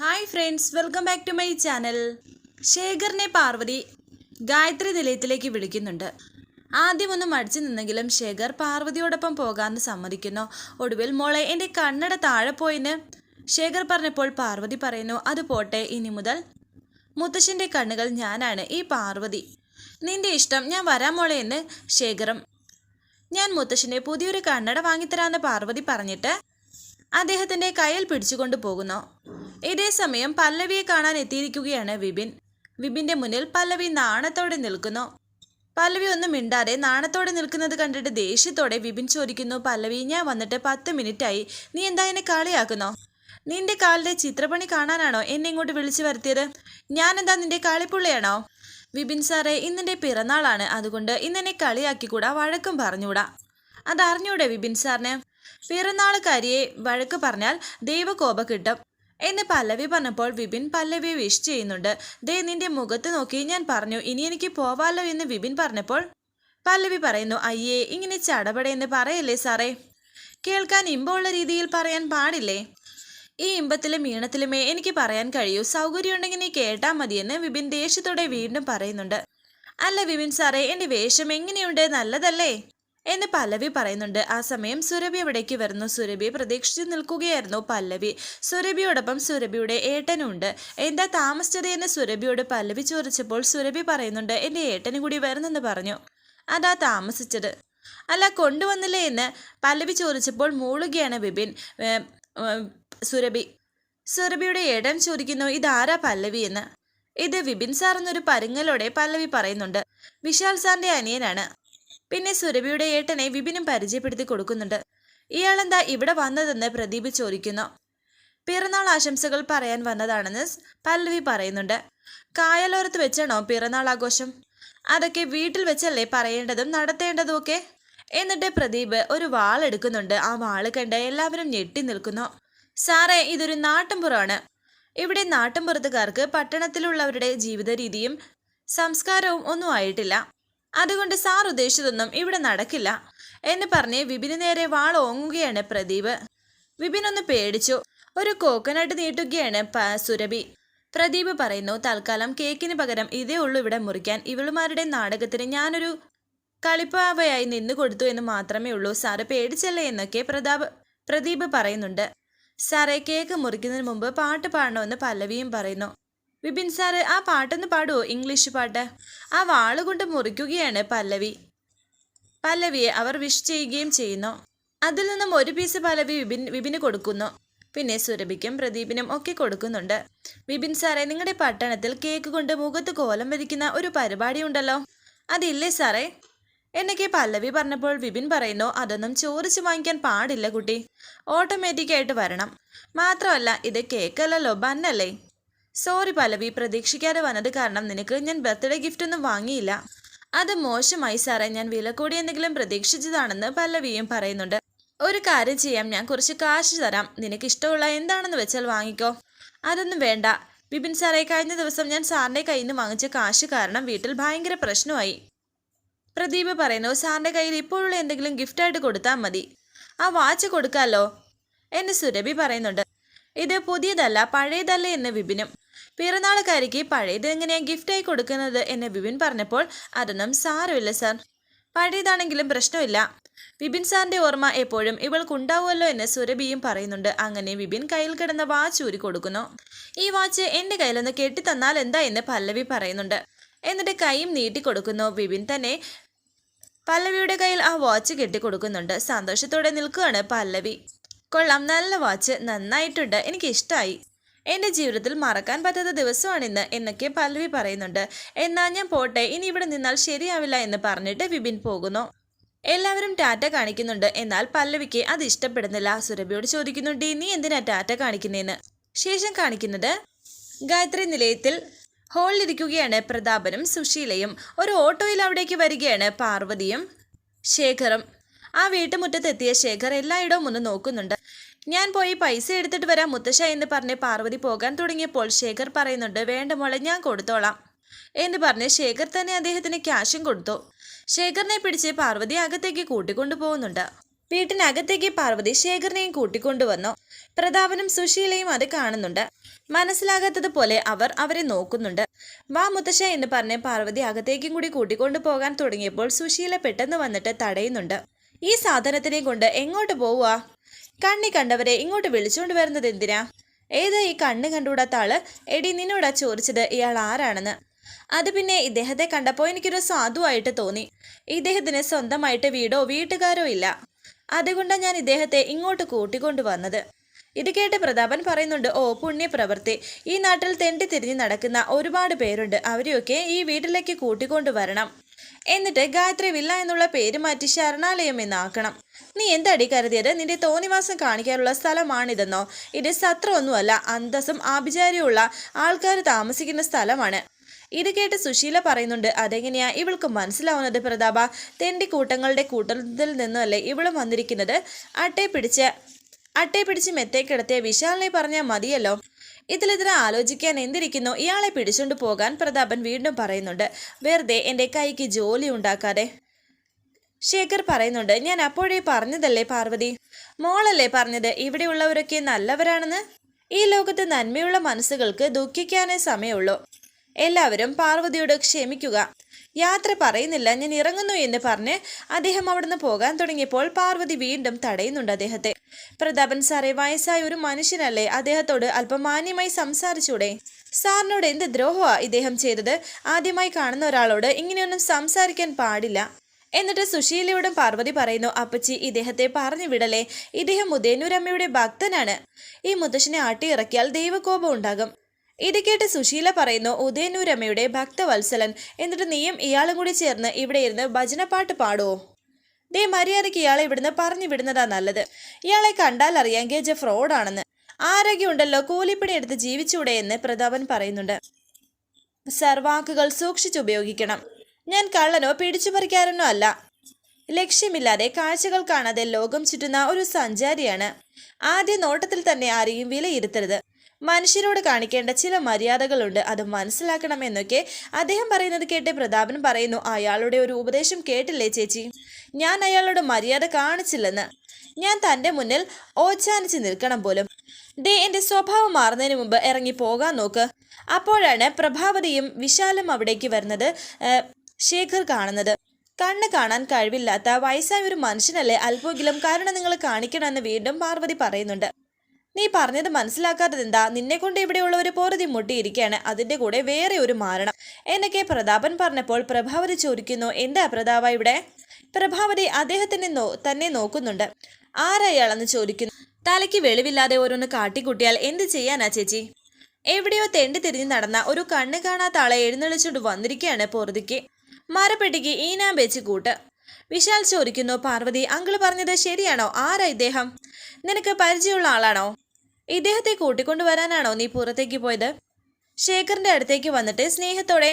Hi friends welcome back to my channel. ശേഖറിനെ Parvathi Gayathri നിലയത്തിലേക്ക് വിളിക്കുന്നുണ്ട്. ആദ്യമൊന്നും മടിച്ചു നിന്നെങ്കിലും ശേഖർ പാർവതിയോടൊപ്പം പോകാമെന്ന് സമ്മതിക്കുന്നു. ഒടുവിൽ മോളെ എന്റെ കണ്ണട താഴെ പോയിന്ന് ശേഖർ പറഞ്ഞപ്പോൾ പാർവതി പറയുന്നു അത് പോട്ടെ ഇനി മുതൽ മുത്തശ്ശന്റെ കണ്ണുകൾ ഞാനാണ് ഈ പാർവതി. നിന്റെ ഇഷ്ടം ഞാൻ വരാം മോളെ എന്ന് ശേഖരം ഞാൻ മുത്തശ്ശന്റെ പുതിയൊരു കണ്ണട വാങ്ങിത്തരാമെന്ന് പാർവതി പറഞ്ഞിട്ട് അദ്ദേഹത്തിന്റെ കയ്യിൽ പിടിച്ചുകൊണ്ട് പോകുന്നു. ഇതേ സമയം പല്ലവിയെ കാണാൻ എത്തിയിരിക്കുകയാണ് വിപിൻ. വിപിന്റെ മുന്നിൽ പല്ലവി നാണത്തോടെ നിൽക്കുന്നു. പല്ലവി ഒന്നും മിണ്ടാതെ നാണത്തോടെ നിൽക്കുന്നത് കണ്ടിട്ട് ദേഷ്യത്തോടെ വിപിൻ ചോദിക്കുന്നു പല്ലവി ഞാൻ വന്നിട്ട് പത്ത് മിനിറ്റായി. നീ എന്താ എന്നെ കളിയാക്കുന്നോ? നിന്റെ കാലിലെ ചിത്രപ്പണി കാണാനാണോ എന്നെ ഇങ്ങോട്ട് വിളിച്ചു വരുത്തിയത്? ഞാനെന്താ നിന്റെ കാളിപ്പുള്ളിയാണോ? വിപിൻ സാറേ ഇന്നെന്റെ പിറന്നാളാണ്. അതുകൊണ്ട് ഇന്നെന്നെ കളിയാക്കിക്കൂടാ വഴക്കും പറഞ്ഞുകൂടാ. അതറിഞ്ഞൂടെ വിപിൻ സാറിന്? പിറന്നാളുകാരിയെ വഴക്ക് പറഞ്ഞാൽ ദൈവകോപ കിട്ടും. എന്ന് പല്ലവി പറഞ്ഞപ്പോൾ വിപിൻ പല്ലവിയെ വിഷ് ചെയ്യുന്നുണ്ട്. ദേ നിന്റെ മുഖത്ത് നോക്കി ഞാൻ പറഞ്ഞു ഇനി എനിക്ക് പോവാലോ എന്ന് വിപിൻ പറഞ്ഞപ്പോൾ പല്ലവി പറയുന്നു അയ്യേ ഇങ്ങനെ ചടപടയെന്ന് പറയല്ലേ സാറേ? കേൾക്കാൻ ഇമ്പമുള്ള രീതിയിൽ പറയാൻ പാടില്ലേ? ഈ ഇമ്പത്തിലും ഈണത്തിലുമേ എനിക്ക് പറയാൻ കഴിയൂ. സൗകര്യമുണ്ടെങ്കിൽ നീ കേട്ടാൽ മതിയെന്ന് വിപിൻ ദേഷ്യത്തോടെ വീണ്ടും പറയുന്നുണ്ട്. അല്ല വിപിൻ സാറേ എന്റെ വേഷം എങ്ങനെയുണ്ട്? നല്ലതല്ലേ? എന്ന് പല്ലവി പറയുന്നുണ്ട്. ആ സമയം സുരഭി അവിടേക്ക് വരുന്നു. സുരഭിയെ പ്രതീക്ഷിച്ചു നിൽക്കുകയായിരുന്നു പല്ലവി. സുരഭിയോടൊപ്പം സുരഭിയുടെ ഏട്ടനുണ്ട്. എന്താ താമസിച്ചത് എന്ന് സുരഭിയോട് പല്ലവി ചോദിച്ചപ്പോൾ സുരഭി പറയുന്നുണ്ട് എന്റെ ഏട്ടനും കൂടി വരുന്നെന്ന് പറഞ്ഞു. അതാ താമസിച്ചത്. അല്ല കൊണ്ടുവന്നില്ലേ എന്ന് പല്ലവി ചോദിച്ചപ്പോൾ മൂളുകയാണ് ഏ, സുരഭി. സുരഭിയുടെ ഏടൻ ചോദിക്കുന്നു ഇതാരാ പല്ലവി എന്ന്? ഇത് വിപിൻ സാർ എന്നൊരു പരുങ്ങലോടെ പല്ലവി പറയുന്നുണ്ട്. വിശാൽ സാറിന്റെ അനിയനാണ്. പിന്നെ സുരഭിയുടെ ഏട്ടനെ വിപിനും പരിചയപ്പെടുത്തി കൊടുക്കുന്നുണ്ട്. ഇയാളെന്താ ഇവിടെ വന്നതെന്ന് പ്രദീപ് ചോദിക്കുന്നു. പിറന്നാൾ ആശംസകൾ പറയാൻ വന്നതാണെന്ന് പല്ലവി പറയുന്നുണ്ട്. കായലോരത്ത് വെച്ചാണോ പിറന്നാൾ ആഘോഷം? അതൊക്കെ വീട്ടിൽ വെച്ചല്ലേ പറയേണ്ടതും നടത്തേണ്ടതും ഒക്കെ എന്നിട്ട് പ്രദീപ് ഒരു വാൾ എടുക്കുന്നുണ്ട്. ആ വാൾ കണ്ട് എല്ലാവരും ഞെട്ടി നിൽക്കുന്നു. സാറേ ഇതൊരു നാട്ടിൻപുറമാണ് ഇവിടെ നാട്ടിൻപുറത്തുകാർക്ക് പട്ടണത്തിലുള്ളവരുടെ ജീവിത രീതിയും സംസ്കാരവും ഒന്നും ആയിട്ടില്ല. അതുകൊണ്ട് സാർ ഉദ്ദേശിച്ചതൊന്നും ഇവിടെ നടക്കില്ല എന്ന് പറഞ്ഞ് വിപിന് നേരെ വാൾ ഓങ്ങുകയാണ് പ്രദീപ്. വിപിൻ ഒന്ന് പേടിച്ചു. ഒരു കോക്കനട്ട് നീട്ടുകയാണ് സുരഭി. പ്രദീപ് പറയുന്നു തൽക്കാലം കേക്കിന് പകരം ഇതേ ഉള്ളൂ ഇവിടെ മുറിക്കാൻ. ഇവളുമാരുടെ നാടകത്തിന് ഞാനൊരു കളിപ്പാവയായി നിന്നു കൊടുത്തു എന്ന് മാത്രമേ ഉള്ളൂ. സാറ് പേടിച്ചല്ലേ? എന്നൊക്കെ പ്രതാപ് പ്രദീപ് പറയുന്നുണ്ട്. സാറേ കേക്ക് മുറിക്കുന്നതിന് മുമ്പ് പാട്ട് പാടണമെന്ന് പല്ലവിയും പറയുന്നു. വിപിൻ സാറ് ആ പാട്ടൊന്ന് പാടുവോ? ഇംഗ്ലീഷ് പാട്ട്. ആ വാളുകൊണ്ട് മുറിക്കുകയാണ് പല്ലവി. പല്ലവിയെ അവർ വിഷ് ചെയ്യുകയും ചെയ്യുന്നു. അതിൽ നിന്നും ഒരു പീസ് പല്ലവി വിപിൻ വിപിന് കൊടുക്കുന്നു. പിന്നെ സുരഭിക്കും പ്രദീപിനും ഒക്കെ കൊടുക്കുന്നുണ്ട്. വിപിൻ സാറേ നിങ്ങളുടെ പട്ടണത്തിൽ കേക്ക് കൊണ്ട് മുഖത്ത് കോലം വരിക്കുന്ന ഒരു പരിപാടി ഉണ്ടല്ലോ. അതില്ലേ സാറേ? എന്നൊക്കെ പല്ലവി പറഞ്ഞപ്പോൾ വിപിൻ പറയുന്നു അതൊന്നും ചോദിച്ചു വാങ്ങിക്കാൻ പാടില്ല കുട്ടി. ഓട്ടോമാറ്റിക്കായിട്ട് വരണം. മാത്രമല്ല ഇത് കേക്കല്ലല്ലോ ബന്നല്ലേ സോറി പല്ലവി. പ്രതീക്ഷിക്കാതെ വന്നത് കാരണം നിനക്ക് ഞാൻ ബർത്ത്ഡേ ഗിഫ്റ്റ് ഒന്നും വാങ്ങിയില്ല. അത് മോശമായി സാറേ. ഞാൻ വില കൂടി എന്തെങ്കിലും പ്രതീക്ഷിച്ചതാണെന്ന് പല്ലവിയും പറയുന്നുണ്ട്. ഒരു കാര്യം ചെയ്യാം. ഞാൻ കുറച്ച് കാശ് തരാം. നിനക്ക് ഇഷ്ടമുള്ള എന്താണെന്ന് വെച്ചാൽ വാങ്ങിക്കോ. അതൊന്നും വേണ്ട. ബിപിൻ സാറേ കഴിഞ്ഞ ദിവസം ഞാൻ സാറിന്റെ കയ്യിൽ നിന്ന് വാങ്ങിച്ച കാശ് കാരണം വീട്ടിൽ ഭയങ്കര പ്രശ്നമായി. പ്രദീപ് പറയുന്നു സാറിന്റെ കയ്യിൽ ഇപ്പോഴുള്ള എന്തെങ്കിലും ഗിഫ്റ്റായിട്ട് കൊടുത്താൽ മതി. ആ വാച്ച് കൊടുക്കാമല്ലോ എന്ന് സുരഭി പറയുന്നുണ്ട്. ഇത് പുതിയതല്ല പഴയതല്ല എന്ന് വിപിനും പിറന്നാളുകാരിക്ക് പഴയത് ഗിഫ്റ്റ് ഗിഫ്റ്റായി കൊടുക്കുന്നത് എന്ന് വിപിൻ പറഞ്ഞപ്പോൾ അതൊന്നും സാരമില്ല സർ പഴയതാണെങ്കിലും പ്രശ്നമില്ല. വിപിൻ സാറിന്റെ ഓർമ്മ എപ്പോഴും ഇവൾക്കുണ്ടാവുമല്ലോ എന്ന് സുരഭിയും പറയുന്നുണ്ട്. അങ്ങനെ വിപിൻ കയ്യിൽ കിടന്ന വാച്ച് ഊരി കൊടുക്കുന്നു. ഈ വാച്ച് എന്റെ കയ്യിലൊന്ന് കെട്ടിത്തന്നാൽ എന്താ എന്ന് പല്ലവി പറയുന്നുണ്ട്. എന്നിട്ട് കൈയും നീട്ടിക്കൊടുക്കുന്നു വിപിൻ തന്നെ പല്ലവിയുടെ കയ്യിൽ ആ വാച്ച് കെട്ടിക്കൊടുക്കുന്നുണ്ട് സന്തോഷത്തോടെ നിൽക്കുകയാണ് പല്ലവി. കൊള്ളാം നല്ല വാച്ച് നന്നായിട്ടുണ്ട്. എനിക്ക് ഇഷ്ടമായി എന്റെ ജീവിതത്തിൽ മറക്കാൻ പറ്റാത്ത ദിവസമാണിന്ന് എന്നൊക്കെ പല്ലവി പറയുന്നുണ്ട്. എന്നാൽ ഞാൻ പോട്ടെ ഇനി ഇവിടെ നിന്നാൽ ശരിയാവില്ല എന്ന് പറഞ്ഞിട്ട് വിപിൻ പോകുന്നു. എല്ലാവരും ടാറ്റ കാണിക്കുന്നുണ്ട്. എന്നാൽ പല്ലവിക്ക് അത് ഇഷ്ടപ്പെടുന്നില്ല. സുരഭിയോട് ചോദിക്കുന്നുണ്ട് നീ എന്തിനാ ടാറ്റ കാണിക്കുന്നതെന്ന് ശേഷം കാണിക്കുന്നത് ഗായത്രി നിലയത്തിൽ ഹോളിലിരിക്കുകയാണ് പ്രതാപനും സുശീലയും. ഒരു ഓട്ടോയിൽ അവിടേക്ക് വരികയാണ് പാർവതിയും ശേഖറും. ആ വീട്ടുമുറ്റത്തെത്തിയ ശേഖർ എല്ലായിടവും ഒന്ന് നോക്കുന്നുണ്ട്. ഞാൻ പോയി പൈസ എടുത്തിട്ട് വരാം മുത്തശ്ശ എന്ന് പറഞ്ഞ് പാർവതി പോകാൻ തുടങ്ങിയപ്പോൾ ശേഖർ പറയുന്നുണ്ട് വേണ്ട മോളെ ഞാൻ കൊടുത്തോളാം. എന്ന് പറഞ്ഞ് ശേഖർ തന്നെ അദ്ദേഹത്തിന് ക്യാഷും കൊടുത്തു. ശേഖറിനെ പിടിച്ച് പാർവതി അകത്തേക്ക് കൂട്ടിക്കൊണ്ടു പോകുന്നുണ്ട് വീട്ടിനകത്തേക്ക് പാർവതി ശേഖരനെയും കൂട്ടിക്കൊണ്ടുവന്നു. പ്രതാപനും സുശീലയും അത് കാണുന്നുണ്ട്. മനസ്സിലാകാത്തതുപോലെ അവർ അവരെ നോക്കുന്നുണ്ട്. വാ മുത്തശ്ശ എന്ന് പറഞ്ഞ് പാർവതി അകത്തേക്കും കൂടി കൂട്ടിക്കൊണ്ടു പോകാൻ തുടങ്ങിയപ്പോൾ സുശീല പെട്ടെന്ന് വന്നിട്ട് തടയുന്നുണ്ട്. ഈ സാധനത്തിനെ കൊണ്ട് എങ്ങോട്ട് പോവുക? കണ്ണി കണ്ടവരെ ഇങ്ങോട്ട് വിളിച്ചുകൊണ്ട് വരുന്നത് എന്തിനാ? ഏതാ ഈ കണ്ണ് കണ്ടുകൂടാത്ത ആൾ? എടി നിന്നോടാ ചോദിച്ചത് ഇയാൾ ആരാണെന്ന്. അത് പിന്നെ ഇദ്ദേഹത്തെ കണ്ടപ്പോൾ എനിക്കൊരു സാധുവായിട്ട് തോന്നി. ഇദ്ദേഹത്തിന് സ്വന്തമായിട്ട് വീടോ വീട്ടുകാരോ ഇല്ല. അതുകൊണ്ടാണ് ഞാൻ ഇദ്ദേഹത്തെ ഇങ്ങോട്ട് കൂട്ടിക്കൊണ്ടു വന്നത്. ഇത് കേട്ട് പ്രതാപൻ പറയുന്നുണ്ട് ഓ പുണ്യപ്രവൃത്തി. ഈ നാട്ടിൽ തെണ്ടി തിരിഞ്ഞ് നടക്കുന്ന ഒരുപാട് പേരുണ്ട്. അവരെയൊക്കെ ഈ വീട്ടിലേക്ക് കൂട്ടിക്കൊണ്ടു വരണം. എന്നിട്ട് ഗായത്രി വില്ല എന്നുള്ള പേര് മാറ്റി ശരണാലയം എന്നാക്കണം. നീ എന്തടി കരുതിയത്? നിന്റെ തോന്നിവാസം കാണിക്കാനുള്ള സ്ഥലമാണിതെന്നോ? ഇത് സത്രമൊന്നുമല്ല അന്തസ്സും ആഭിചാര്യമുള്ള ആൾക്കാർ താമസിക്കുന്ന സ്ഥലമാണ്. ഇത് കേട്ട് സുശീല പറയുന്നുണ്ട് അതെങ്ങനെയാ? ഇവൾക്ക് മനസ്സിലാവുന്നത് പ്രതാപ തെണ്ടി കൂട്ടങ്ങളുടെ കൂട്ടത്തിൽ നിന്നല്ലേ ഇവളും വന്നിരിക്കുന്നത്? അട്ടയെ പിടിച്ച് അട്ടയെ പിടിച്ച് മെത്തേക്കിടത്തെ വിശാലിനെ പറഞ്ഞാൽ മതിയല്ലോ. ഇതിലിതിനെ ആലോചിക്കാൻ എന്തിരിക്കുന്നു? ഇയാളെ പിടിച്ചുകൊണ്ട് പോകാൻ പ്രതാപൻ വീണ്ടും പറയുന്നുണ്ട്. വെറുതെ എന്റെ കൈക്ക് ജോലി ഉണ്ടാക്കാതെ. ശേഖർ പറയുന്നുണ്ട് ഞാൻ അപ്പോഴേ പറഞ്ഞതല്ലേ പാർവതി? മോളല്ലേ പറഞ്ഞത്? ഇവിടെയുള്ളവരൊക്കെ നല്ലവരാണെന്ന്? ഈ ലോകത്ത് നന്മയുള്ള മനസ്സുകൾക്ക് ദുഃഖിക്കാനേ സമയമുള്ളൂ. എല്ലാവരും പാർവതിയോട് ക്ഷമിക്കുക. യാത്ര പറയുന്നില്ല ഞാൻ ഇറങ്ങുന്നു എന്ന് പറഞ്ഞ് അദ്ദേഹം അവിടുന്ന് പോകാൻ തുടങ്ങിയപ്പോൾ പാർവതി വീണ്ടും തടയുന്നുണ്ട് അദ്ദേഹത്തെ. പ്രതാപൻ സാറേ വയസ്സായ ഒരു മനുഷ്യനല്ലേ? അദ്ദേഹത്തോട് അല്പം മാന്യമായി സംസാരിച്ചൂടെ? സാറിനോട് എന്ത് ദ്രോഹമാ ഇദ്ദേഹം ചെയ്തത്? ആദ്യമായി കാണുന്ന ഒരാളോട് ഇങ്ങനെയൊന്നും സംസാരിക്കാൻ പാടില്ല. എന്നിട്ട് സുശീലയോടും പാർവതി പറയുന്നു അപ്പച്ചി ഇദ്ദേഹത്തെ പറഞ്ഞു വിടലേ. ഇദ്ദേഹം ഉദയനൂരമ്മയുടെ ഭക്തനാണ്. ഈ മുത്തശ്ശനെ ആട്ടിയിറക്കിയാൽ ദൈവകോപം ഉണ്ടാകും. ഇത് കേട്ട് സുശീല പറയുന്നു ഉദയനൂരമ്മയുടെ ഭക്തവത്സലൻ. എന്നിട്ട് നീയും ഇയാളും കൂടി ചേർന്ന് ഇവിടെ ഇരുന്ന് ഭജനപ്പാട്ട് പാടുവോ ദേ മര്യാദയ്ക്ക് ഇയാളെ ഇവിടുന്ന് പറഞ്ഞു വിടുന്നതാ നല്ലത്. ഇയാളെ കണ്ടാൽ അറിയാം ഗേജ ഫ്രോഡാണെന്ന്. ആരോഗ്യമുണ്ടല്ലോ കൂലിപ്പണി എടുത്ത് ജീവിച്ചൂടെ എന്ന് പ്രതാപൻ പറയുന്നുണ്ട്. സർവാക്കുകൾ സൂക്ഷിച്ചുപയോഗിക്കണം ഞാൻ കള്ളനോ പിടിച്ചുപറിക്കാരനോ അല്ല. ലക്ഷ്യമില്ലാതെ കാഴ്ചകൾ കാണാതെ ലോകം ചുറ്റുന്ന ഒരു സഞ്ചാരിയാണ്. ആദ്യ നോട്ടത്തിൽ തന്നെ ആരെയും വിലയിരുത്തരുത്. മനുഷ്യരോട് കാണിക്കേണ്ട ചില മര്യാദകളുണ്ട്. അത് മനസ്സിലാക്കണമെന്നൊക്കെ അദ്ദേഹം പറയുന്നത് കേട്ട് പ്രതാപൻ പറയുന്നു അയാളുടെ ഒരു ഉപദേശം കേട്ടില്ലേ ചേച്ചി? ഞാൻ അയാളോട് മര്യാദ കാണിച്ചില്ലെന്ന്. ഞാൻ തന്റെ മുന്നിൽ ഓച്ചാനിച്ച് നിൽക്കണം പോലും. ദേ എന്റെ സ്വഭാവം മാറുന്നതിന് മുമ്പ് ഇറങ്ങി പോകാൻ നോക്ക്. അപ്പോഴാണ് പ്രഭാവതിയും വിശാലും അവിടേക്ക് വരുന്നത് ശേഖർ കാണുന്നത്. കണ്ണ് കാണാൻ കഴിവില്ലാത്ത വയസ്സായ ഒരു മനുഷ്യനല്ലേ അല്പമെങ്കിലും കാരണം നിങ്ങൾ കാണിക്കണമെന്ന് വീണ്ടും പാർവതി പറയുന്നുണ്ട്. നീ പറഞ്ഞത് മനസ്സിലാക്കാത്തത് എന്താ? നിന്നെ കൊണ്ട് ഇവിടെയുള്ളവർ പോറതി മുട്ടിയിരിക്കുകയാണ് അതിന്റെ കൂടെ വേറെ ഒരു മാരണം. എന്നൊക്കെ പ്രതാപൻ പറഞ്ഞപ്പോൾ പ്രഭാവതി ചോദിക്കുന്നു എന്താ പ്രതാപ ഇവിടെ? പ്രഭാവതി അദ്ദേഹത്തിന് തന്നെ നോക്കുന്നുണ്ട്. ആരയാളെന്ന് ചോദിക്കുന്നു? തലയ്ക്ക് വെളിവില്ലാതെ ഓരോന്ന് കാട്ടിക്കൂട്ടിയാൽ എന്ത് ചെയ്യാനാ ചേച്ചി? എവിടെയോ തെണ്ടി തിരിഞ്ഞ് നടന്ന ഒരു കണ്ണ് കാണാത്ത ആളെ എഴുന്നള്ളിച്ചുകൊണ്ട് വന്നിരിക്കുകയാണ് പൊറുതിക്ക്. മരപ്പെട്ടിക്ക് ഈനാം വെച്ച് കൂട്ട്. വിശാൽ ചോദിക്കുന്നു പാർവതി അങ്കിൾ പറഞ്ഞത് ശരിയാണോ? ആരാ ഇദ്ദേഹം? നിനക്ക് പരിചയമുള്ള ആളാണോ? ഇദ്ദേഹത്തെ കൂട്ടിക്കൊണ്ടുവരാനാണോ നീ പുറത്തേക്ക് പോയത്? ശേഖറിന്റെ അടുത്തേക്ക് വന്നിട്ട് സ്നേഹത്തോടെ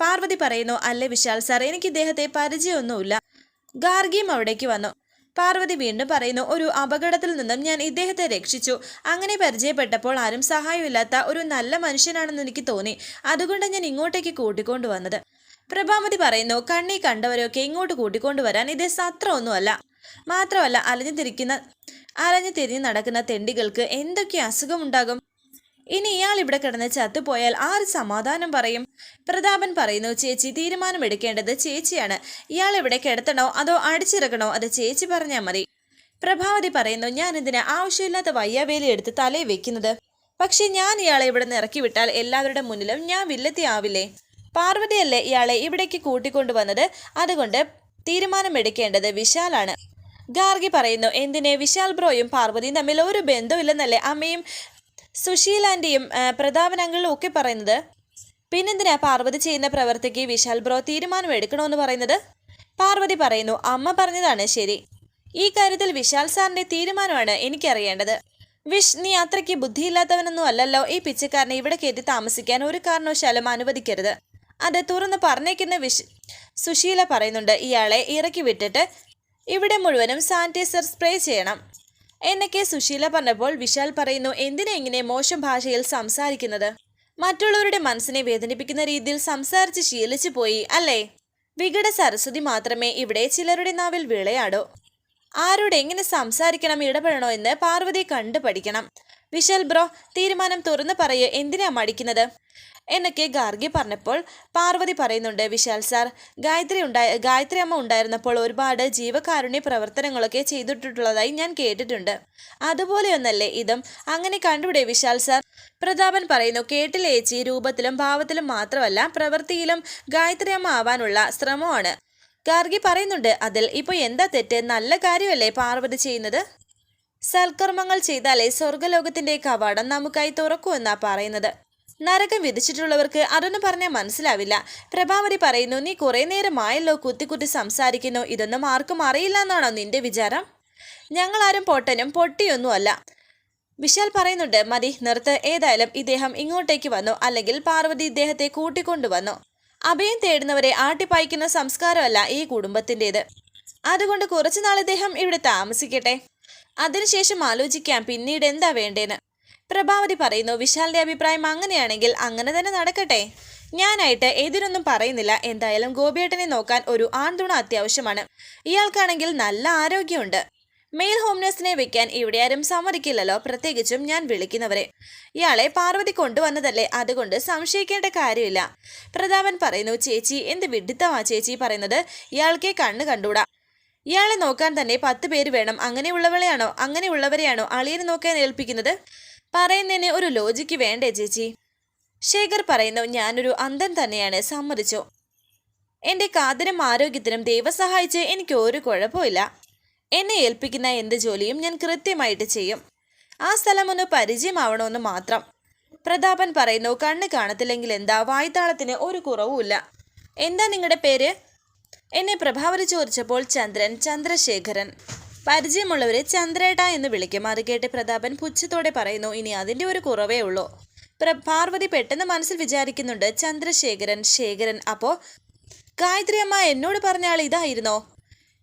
പാർവതി പറയുന്നു അല്ലേ വിശാൽ സാർ എനിക്ക് ഇദ്ദേഹത്തെ പരിചയമൊന്നുമില്ല. ഗാർഗിയും അവിടേക്ക് വന്നു. പാർവതി വീണ്ടും പറയുന്നു ഒരു അപകടത്തിൽ നിന്നും ഞാൻ ഇദ്ദേഹത്തെ രക്ഷിച്ചു. അങ്ങനെ പരിചയപ്പെട്ടപ്പോൾ ആരും സഹായമില്ലാത്ത ഒരു നല്ല മനുഷ്യനാണെന്ന് എനിക്ക് തോന്നി. അതുകൊണ്ട് ഞാൻ ഇങ്ങോട്ടേക്ക് കൂട്ടിക്കൊണ്ടുവന്നത്. പ്രഭാമതി പറയുന്നു കണ്ണി കണ്ടവരെയൊക്കെ ഇങ്ങോട്ട് കൂട്ടിക്കൊണ്ടുവരാൻ ഇത് സത്രമൊന്നുമല്ല. മാത്രമല്ല അലഞ്ഞു തിരിക്കുന്ന അലഞ്ഞു തിരിഞ്ഞ് നടക്കുന്ന തെണ്ടികൾക്ക് എന്തൊക്കെ അസുഖമുണ്ടാകും ഇനി ഇയാൾ ഇവിടെ കിടന്ന് ചത്തുപോയാൽ ആര് സമാധാനം പറയും? പ്രതാപൻ പറയുന്നു ചേച്ചി തീരുമാനമെടുക്കേണ്ടത് ചേച്ചിയാണ്. ഇയാൾ ഇവിടെ കിടത്തണോ അതോ അടിച്ചിറക്കണോ അത് ചേച്ചി പറഞ്ഞാൽ മതി. പ്രഭാവതി പറയുന്നു ഞാൻ ഇതിന് ആവശ്യമില്ലാത്ത വയ്യാവേലി എടുത്ത് തലയിൽ വെക്കുന്നത്. പക്ഷെ ഞാൻ ഇയാളെ ഇവിടെ നിന്ന് ഇറക്കി വിട്ടാൽ എല്ലാവരുടെ മുന്നിലും ഞാൻ വില്ലത്തി ആവില്ലേ? പാർവതിയല്ലേ ഇയാളെ ഇവിടേക്ക് കൂട്ടിക്കൊണ്ടുവന്നത്? അതുകൊണ്ട് തീരുമാനമെടുക്കേണ്ടത് വിശാലാണ്. ഗാർഗി പറയുന്നു എന്തിനെ? വിശാൽ ബ്രോയും പാർവതിയും തമ്മിൽ ഒരു ബന്ധമില്ലെന്നല്ലേ അമ്മയും സുശീലാന്റെയും പ്രതാപനങ്ങളിലും ഒക്കെ പറയുന്നത്? പിന്നെന്തിനാ പാർവതി ചെയ്യുന്ന പ്രവർത്തിക്ക് വിശാൽ ബ്രോ തീരുമാനം എടുക്കണമെന്ന് പറയുന്നത്? പാർവതി പറയുന്നു അമ്മ പറഞ്ഞതാണ് ശരി. ഈ കാര്യത്തിൽ വിശാൽ സാറിന്റെ തീരുമാനമാണ് എനിക്കറിയേണ്ടത്. വിഷ് നീ അത്രയ്ക്ക് ബുദ്ധിയില്ലാത്തവനൊന്നും അല്ലല്ലോ. ഈ പിച്ചക്കാരനെ ഇവിടെ കയറ്റി താമസിക്കാൻ ഒരു കാരണവശാലും അനുവദിക്കരുത്. അത് തുറന്ന് പറഞ്ഞേക്കുന്ന വിഷ് സുശീല പറയുന്നുണ്ട് ഇയാളെ ഇറക്കി വിട്ടിട്ട് ഇവിടെ മുഴുവനും സാനിറ്റൈസർ സ്പ്രേ ചെയ്യണം. എന്നൊക്കെ സുശീല പറഞ്ഞപ്പോൾ വിശാൽ പറയുന്നു എന്തിനാ ഇങ്ങനെ മോശം ഭാഷയിൽ സംസാരിക്കുന്നത്? മറ്റുള്ളവരുടെ മനസ്സിനെ വേദനിപ്പിക്കുന്ന രീതിയിൽ സംസാരിച്ച് ശീലിച്ചു പോയി അല്ലേ? വികട സരസ്വതി മാത്രമേ ഇവിടെ ചിലരുടെ നാവിൽ വിളയാടൂ. ആരോട് എങ്ങനെ സംസാരിക്കണം ഇടപെടണോ എന്ന് പാർവതി കണ്ടു പഠിക്കണം വിശാൽ ബ്രോ തീരുമാനം തുറന്നു പറയേ എന്തിനാ മടിക്കുന്നത്? എന്നൊക്കെ ഗാർഗി പറഞ്ഞപ്പോൾ പാർവതി പറയുന്നുണ്ട് വിശാൽ സാർ ഗായത്രി ഉണ്ടായ ഗായത്രി അമ്മ ഉണ്ടായിരുന്നപ്പോൾ ഒരുപാട് ജീവകാരുണ്യ പ്രവർത്തനങ്ങളൊക്കെ ചെയ്തിട്ടുള്ളതായി ഞാൻ കേട്ടിട്ടുണ്ട്. അതുപോലെയൊന്നല്ലേ ഇതും? അങ്ങനെ കണ്ടുപിടി വിശാൽ സാർ. പ്രതാപൻ പറയുന്നു കേട്ടിലേച്ചി രൂപത്തിലും ഭാവത്തിലും മാത്രമല്ല പ്രവൃത്തിയിലും ഗായത്രി അമ്മ ആവാനുള്ള ശ്രമമാണ്. ഗാർഗി പറയുന്നുണ്ട് അതിൽ ഇപ്പോൾ എന്താ തെറ്റ്? നല്ല കാര്യമല്ലേ പാർവതി ചെയ്യുന്നത്? സൽക്കർമ്മങ്ങൾ ചെയ്താലേ സ്വർഗലോകത്തിന്റെ കവാടം നമുക്കായി തുറക്കൂ എന്നാ പറയുന്നത്. നരകം വിധിച്ചിട്ടുള്ളവർക്ക് അതൊന്നും പറഞ്ഞാൽ മനസ്സിലാവില്ല. പ്രഭാവതി പറയുന്നു നീ കുറെ നേരമായല്ലോ കുത്തി കുത്തി സംസാരിക്കുന്നു. ഇതൊന്നും ആർക്കും അറിയില്ല എന്നാണോ നിന്റെ വിചാരം? ഞങ്ങളാരും പൊട്ടനും പൊട്ടിയൊന്നുമല്ല വിശാൽ പറയുന്നുണ്ട് മതി നിർത്ത്. ഏതായാലും ഇദ്ദേഹം ഇങ്ങോട്ടേക്ക് വന്നു. അല്ലെങ്കിൽ പാർവതി ഇദ്ദേഹത്തെ കൂട്ടിക്കൊണ്ടുവന്നു. അഭയം തേടുന്നവരെ ആട്ടിപ്പായിക്കുന്ന സംസ്കാരമല്ല ഈ കുടുംബത്തിന്റെത്. അതുകൊണ്ട് കുറച്ചുനാൾ ഇദ്ദേഹം ഇവിടെ താമസിക്കട്ടെ. അതിനുശേഷം ആലോചിക്കാം പിന്നീട് എന്താ വേണ്ടേന്ന്. പ്രഭാവതി പറയുന്നു വിശാലിന്റെ അഭിപ്രായം അങ്ങനെയാണെങ്കിൽ അങ്ങനെ തന്നെ നടക്കട്ടെ. ഞാനായിട്ട് എതിരൊന്നും പറയുന്നില്ല. എന്തായാലും ഗോപിയേട്ടനെ നോക്കാൻ ഒരു ആൺതുണ അത്യാവശ്യമാണ്. ഇയാൾക്കാണെങ്കിൽ നല്ല ആരോഗ്യമുണ്ട്. മെയിൽ ഹോം നഴ്സിനെ വെക്കാൻ ഇവിടെ ആരും സമ്മതിക്കില്ലല്ലോ. പ്രത്യേകിച്ചും ഞാൻ വിളിക്കുന്നവരെ. ഇയാളെ പാർവതി കൊണ്ടുവന്നതല്ലേ? അതുകൊണ്ട് സംശയിക്കേണ്ട കാര്യമില്ല. പ്രതാപൻ പറയുന്നു ചേച്ചി എന്ത് വിഡിത്തമാ ചേച്ചി പറയുന്നത്? ഇയാൾക്കേ കണ്ണ് കണ്ടൂടാ. ഇയാളെ നോക്കാൻ തന്നെ പത്ത് പേര് വേണം. അങ്ങനെയുള്ളവളെയാണോ? അങ്ങനെയുള്ളവരെയാണോ അളിയനെ നോക്കാൻ ഏൽപ്പിക്കുന്നത്? പറയുന്നതിന് ഒരു ലോജിക്ക് വേണ്ടേ ചേച്ചി? ശേഖർ പറയുന്നു ഞാനൊരു അന്ധൻ തന്നെയാണ് സമ്മതിച്ചു. എന്റെ കാതിനും ആരോഗ്യത്തിനും ദൈവം സഹായിച്ച് എനിക്ക് ഒരു കുഴപ്പമില്ല എന്നെ ഏൽപ്പിക്കുന്ന എന്ത് ജോലിയും ഞാൻ കൃത്യമായിട്ട് ചെയ്യും. ആ സ്ഥലം ഒന്ന് പരിചയമാവണമെന്ന് മാത്രം. പ്രതാപൻ പറയുന്നു കണ്ണ് കാണത്തില്ലെങ്കിൽ എന്താ വായ്ത്താളത്തിന് ഒരു കുറവുമില്ല. എന്താ നിങ്ങളുടെ പേര്? എന്നെ പ്രഭാവരി ചോദിച്ചപ്പോൾ ചന്ദ്രൻ ചന്ദ്രശേഖരൻ. പരിചയമുള്ളവരെ ചന്ദ്രേട്ട എന്ന് വിളിക്കും. അത് കേട്ട് പ്രതാപൻ പുച്ഛത്തോടെ പറയുന്നു ഇനി അതിന്റെ ഒരു കുറവേ ഉള്ളൂ. പ്ര പാർവതി പെട്ടെന്ന് മനസ്സിൽ വിചാരിക്കുന്നുണ്ട് ചന്ദ്രശേഖരൻ ശേഖരൻ അപ്പോൾ ഗായത്രി അമ്മ എന്നോട് പറഞ്ഞ ആൾ ഇതായിരുന്നോ?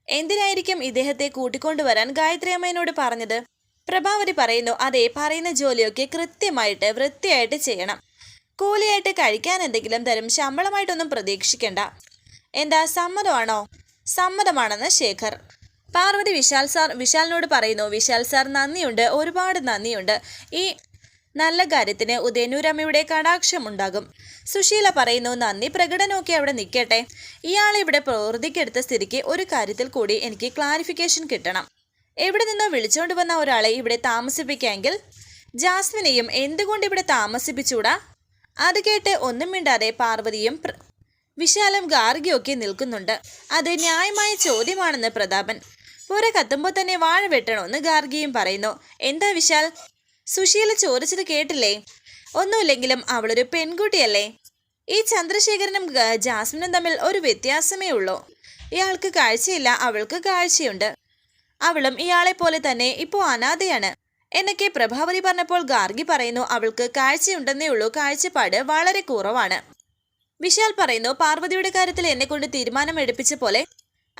എന്തിനായിരിക്കും ഇദ്ദേഹത്തെ കൂട്ടിക്കൊണ്ടുവരാൻ ഗായത്രി അമ്മയോട് പറഞ്ഞത്? പ്രഭാവതി പറയുന്നു അതെ പറയുന്ന ജോലിയൊക്കെ കൃത്യമായിട്ട് വൃത്തിയായിട്ട് ചെയ്യണം. കൂലിയായിട്ട് കഴിക്കാൻ എന്തെങ്കിലും തരും ശമ്പളമായിട്ടൊന്നും പ്രതീക്ഷിക്കണ്ട. എന്താ സമ്മതമാണോ? സമ്മതമാണെന്ന് ശേഖർ. പാർവതി വിശാൽ സാർ വിശാലിനോട് പറയുന്നു വിശാൽ സാർ നന്ദിയുണ്ട്. ഒരുപാട് നന്ദിയുണ്ട്. ഈ നല്ല കാര്യത്തിന് ഉദയനൂരമ്മയുടെ കടാക്ഷമുണ്ടാകും. സുശീല പറയുന്നു നന്ദി പ്രകടനമൊക്കെ അവിടെ നിൽക്കട്ടെ. ഇയാളെ ഇവിടെ പ്രവൃത്തിക്കെടുത്ത സ്ഥിതിക്ക് ഒരു കാര്യത്തിൽ കൂടി എനിക്ക് ക്ലാരിഫിക്കേഷൻ കിട്ടണം. എവിടെ നിന്നോ വിളിച്ചുകൊണ്ട് വന്ന ഒരാളെ ഇവിടെ താമസിപ്പിക്കാമെങ്കിൽ ജാസ്മിനെയും എന്തുകൊണ്ട് ഇവിടെ താമസിപ്പിച്ചൂടാ അത് കേട്ട് ഒന്നും മിണ്ടാതെ പാർവതിയും വിശാലം ഗാർഗിയൊക്കെ നിൽക്കുന്നുണ്ട്. അത് ന്യായമായ ചോദ്യമാണെന്ന് പ്രതാപൻ. പുര കത്തുമ്പോൾ തന്നെ വാഴ വെട്ടണമെന്ന് ഗാർഗിയും പറയുന്നു. എന്താ വിശാൽ? സുശീല ചോദിച്ചത് കേട്ടില്ലേ? ഒന്നുമില്ലെങ്കിലും അവളൊരു പെൺകുട്ടിയല്ലേ? ഈ ചന്ദ്രശേഖരനും ജാസ്മിനും തമ്മിൽ ഒരു വ്യത്യാസമേ ഉള്ളൂ. ഇയാൾക്ക് കാഴ്ചയില്ല അവൾക്ക് കാഴ്ചയുണ്ട്. അവളും ഇയാളെ പോലെ തന്നെ ഇപ്പോൾ അനാഥയാണ്. എന്നൊക്കെ പ്രഭാവതി പറഞ്ഞപ്പോൾ ഗാർഗി പറയുന്നു അവൾക്ക് കാഴ്ചയുണ്ടെന്നേ ഉള്ളൂ കാഴ്ചപ്പാട് വളരെ കുറവാണ്. വിശാൽ പറയുന്നു പാർവതിയുടെ കാര്യത്തിൽ എന്നെ കൊണ്ട് തീരുമാനം എടുപ്പിച്ച പോലെ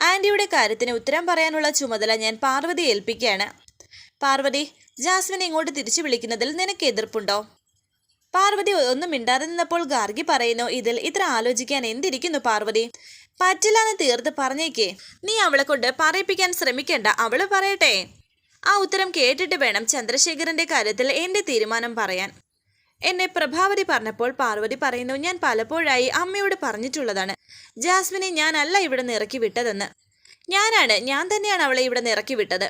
ആന്റിയുടെ കാര്യത്തിന് ഉത്തരം പറയാനുള്ള ചുമതല ഞാൻ പാർവതി ഏൽപ്പിക്കുകയാണ്. പാർവതി ജാസ്മിനെ ഇങ്ങോട്ട് തിരിച്ചു വിളിക്കുന്നതിൽ നിനക്ക് എതിർപ്പുണ്ടോ? പാർവതി ഒന്നും മിണ്ടാതെ നിന്നപ്പോൾ ഗാർഗി പറയുന്നു ഇതിൽ ഇത്ര ആലോചിക്കാൻ എന്തിരിക്കുന്നു പാർവതി? പറ്റില്ലാന്ന് തീർത്ത് പറഞ്ഞേക്കേ. നീ അവളെ കൊണ്ട് പറയിപ്പിക്കാൻ ശ്രമിക്കണ്ട അവൾ പറയട്ടെ. ആ ഉത്തരം കേട്ടിട്ട് വേണം ചന്ദ്രശേഖരന്റെ കാര്യത്തിൽ എന്റെ തീരുമാനം പറയാൻ. എന്നെ പ്രഭാവതി പറഞ്ഞപ്പോൾ പാർവതി പറയുന്നു ഞാൻ പലപ്പോഴായി അമ്മയോട് പറഞ്ഞിട്ടുള്ളതാണ്. ജാസ്മിനെ ഞാനല്ല ഇവിടെ നിന്ന് ഇറക്കി വിട്ടതെന്ന്. ഞാനാണ് ഞാൻ തന്നെയാണ് അവളെ ഇവിടെ നിന്ന് ഇറക്കി വിട്ടത്.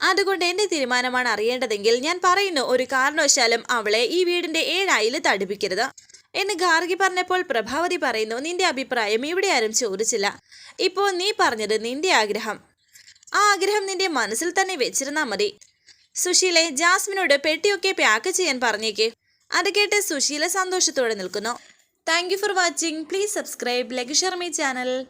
അതുകൊണ്ട് എന്റെ തീരുമാനമാണ് അറിയേണ്ടതെങ്കിൽ ഞാൻ പറയുന്നു ഒരു കാരണവശാലും അവളെ ഈ വീടിന്റെ ഏഴായിൽ തടിപ്പിക്കരുത്. എന്ന് ഗാർഗി പറഞ്ഞപ്പോൾ പ്രഭാവതി പറയുന്നു നിന്റെ അഭിപ്രായം ഇവിടെ ആരും ചോദിച്ചില്ല. ഇപ്പോൾ നീ പറഞ്ഞത് നിന്റെ ആഗ്രഹം. ആ ആഗ്രഹം നിന്റെ മനസ്സിൽ തന്നെ വെച്ചിരുന്നാൽ മതി. സുശീലെ ജാസ്മിനോട് പെട്ടിയൊക്കെ പാക്ക് ചെയ്യാൻ പറഞ്ഞേക്ക്. അത് കേട്ട് സുശീല സന്തോഷത്തോടെ നിൽക്കുന്നു. Thank for watching please subscribe Laghusharmi channel.